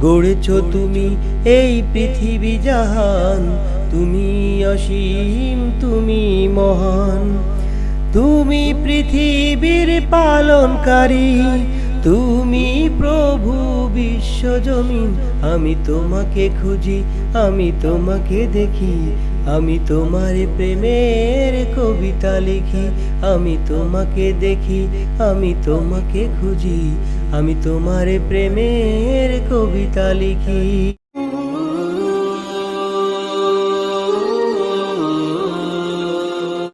গড়েছ তুমি এই পৃথিবী জাহান। তুমি অসীম, তুমি মহান। তুমি পৃথিবীর পালনকারী। তুমি প্রভু বিশ্ব জমিন। আমি তোমাকে খুঁজি, আমি তোমাকে দেখি। আমি তোমার প্রেমের কবিতা লিখি। আমি তোমাকে দেখি, আমি তোমাকে খুঁজি। আমি তোমার প্রেমের কবিতা লিখি।